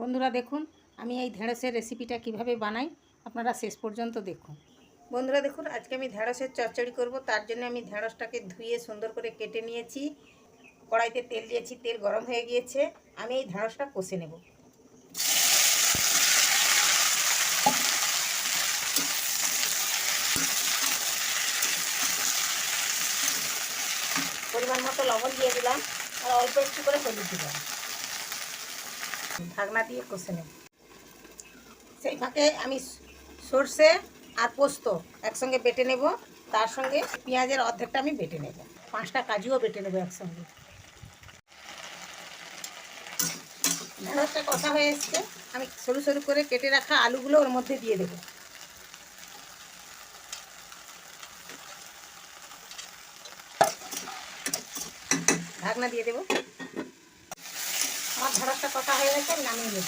বন্ধুরা দেখুন, আমি এই ঢেঁড়সের রেসিপিটা কীভাবে বানাই, আপনারা শেষ পর্যন্ত দেখুন। বন্ধুরা দেখুন, আজকে আমি ঢেঁড়সের চচ্চড়ি করব, তার জন্য আমি ঢেঁড়সটাকে ধুয়ে সুন্দর করে কেটে নিয়েছি। কড়াইতে তেল দিয়েছি, তেল গরম হয়ে গিয়েছে, আমি এই ঢেঁড়সটা কষে নেব। পরিমাণ মতো লবণ দিয়ে দিলাম, আর অল্প একটু করে হলুদ দিলাম। ঢাকনা দিয়ে কষে নেব। সেই ফাঁকে আমি সর্ষে আর পোস্ত একসঙ্গে বেটে নেব। তার সঙ্গে পেঁয়াজের অর্ধেকটা আমি বেটে নেব। পাঁচটা কাজুও বেটে নেব একসঙ্গে। কষা হয়ে এসছে। আমি সরু সরু করে কেটে রাখা আলুগুলো ওর মধ্যে দিয়ে দেবো। ঢাকনা দিয়ে দেবো। আমার ঢেঁড়সটা কষা হয়ে গেছে নামিয়ে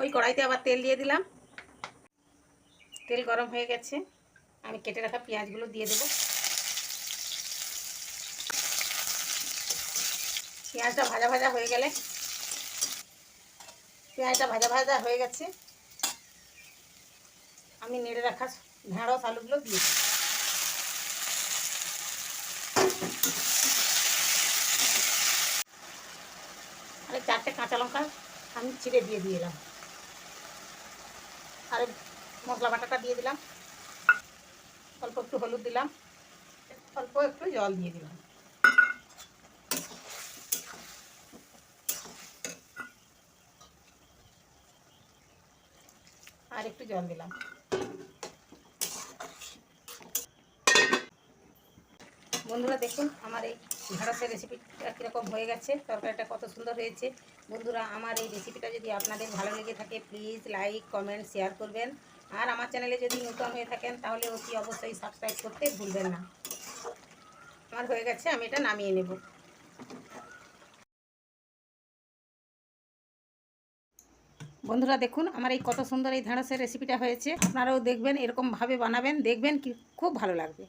ওই কড়াইতে আবার তেল দিয়ে দিলাম। তেল গরম হয়ে গেছে। আমি কেটে রাখা পেঁয়াজগুলো দিয়ে দেবো। পেঁয়াজটা ভাজা ভাজা হয়ে গেলে, পেঁয়াজটা ভাজা ভাজা হয়ে গেছে। আমি নেড়ে রাখা ঢেঁড়স, আলুগুলো দিয়ে আর চারটে কাঁচা লঙ্কা আমি চিড়ে দিয়ে দিলাম আর মশলা বাটাটা দিয়ে দিলাম। অল্প একটু হলুদ দিলাম। অল্প একটু জল দিয়ে দিলাম। আর একটু জল দিলাম। বন্ধুরা দেখুন, আমার এই ঢেঁড়সের রেসিপিটা কীরকম হয়ে গেছে, তরকারিটা কত সুন্দর হয়েছে। বন্ধুরা, আমার এই রেসিপিটা যদি আপনাদের ভালো লেগে থাকে প্লিজ লাইক কমেন্ট শেয়ার করবেন। আর আমার চ্যানেলে যদি নতুন হয়ে থাকেন, তাহলে অতি অবশ্যই সাবস্ক্রাইব করতে ভুলবেন না। আমার হয়ে গেছে, আমি এটা নামিয়ে নেব। বন্ধুরা, দেখুন, আমার এই কত সুন্দর এই ঢেঁড়সের রেসিপিটা হয়েছে। আপনারাও দেখবেন, এরকমভাবে বানাবেন, দেখবেন কি, খুব ভালো লাগবে।